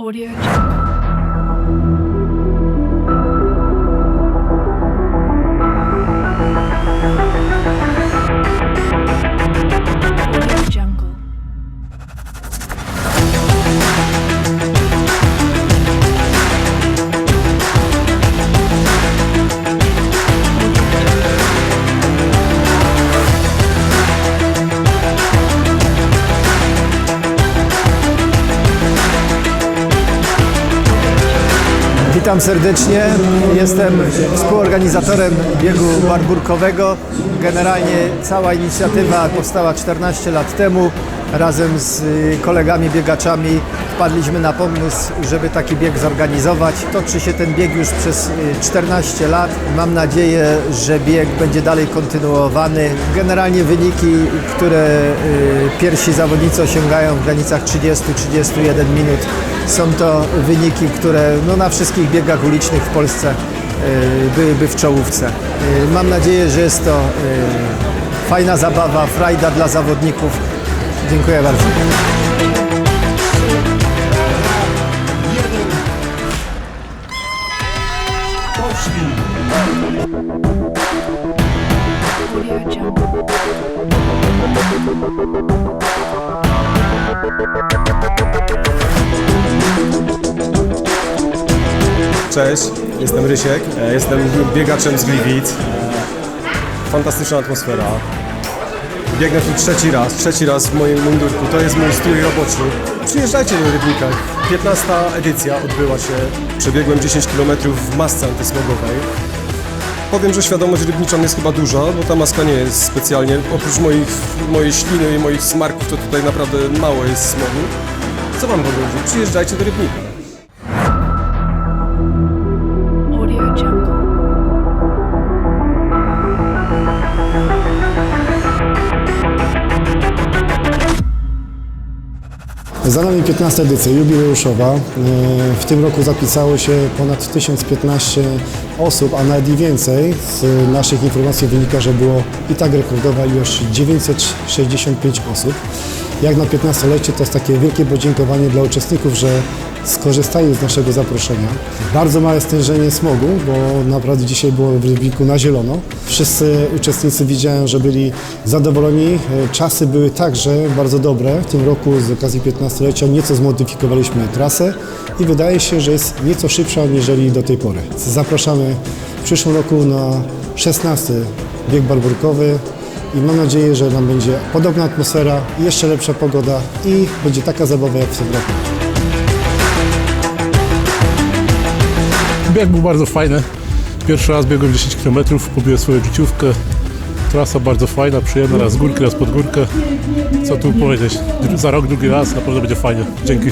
Audio Witam serdecznie. Jestem współorganizatorem biegu barburkowego. Generalnie cała inicjatywa powstała 14 lat temu. Razem z y, kolegami biegaczami wpadliśmy na pomysł, żeby taki bieg zorganizować. Toczy się ten bieg już przez y, 14 lat. Mam nadzieję, że bieg będzie dalej kontynuowany. Generalnie wyniki, które y, pierwsi zawodnicy osiągają w granicach 30-31 minut są to wyniki, które no, na wszystkich biegach ulicznych w Polsce y, byłyby w czołówce. Y, Mam nadzieję, że jest to y, fajna zabawa, frajda dla zawodników. Dziękuję bardzo. Cześć, jestem Rysiek, e, jestem biegaczem z Gliwic. Fantastyczna atmosfera. Biegnę tu trzeci raz, trzeci raz w moim mundurku, to jest mój strój roboczy. Przyjeżdżajcie do Rybnika. 15 edycja odbyła się, przebiegłem 10 km w masce antysmogowej. Powiem, że świadomość rybniczan jest chyba duża, bo ta maska nie jest specjalnie, oprócz moich, mojej śliny i moich smarków, to tutaj naprawdę mało jest smogu. Co wam powiedzieć? Przyjeżdżajcie do Rybnika. Za nami 15 edycja jubileuszowa. E, W tym roku zapisało się ponad 1015 osób, a nawet i więcej. Z naszych informacji wynika, że było i tak rekordowa ilość 965 osób. Jak na 15-lecie to jest takie wielkie podziękowanie dla uczestników, że skorzystali z naszego zaproszenia. Bardzo małe stężenie smogu, bo naprawdę dzisiaj było w Rybniku na zielono. Wszyscy uczestnicy widziałem, że byli zadowoleni. E, Czasy były także bardzo dobre. W tym roku z okazji 15-lecia nieco zmodyfikowaliśmy trasę i wydaje się, że jest nieco szybsza aniżeli do tej pory. Zapraszamy w przyszłym roku na 16 bieg barburkowy i mam nadzieję, że nam będzie podobna atmosfera, jeszcze lepsza pogoda i będzie taka zabawa jak w tym roku. Bieg był bardzo fajny. Pierwszy raz biegłem 10 km, pobiłem swoją życiówkę. Trasa bardzo fajna, przyjemna, raz z górki, raz pod górkę. Co tu powiedzieć? Za rok drugi raz, naprawdę będzie fajnie. Dzięki.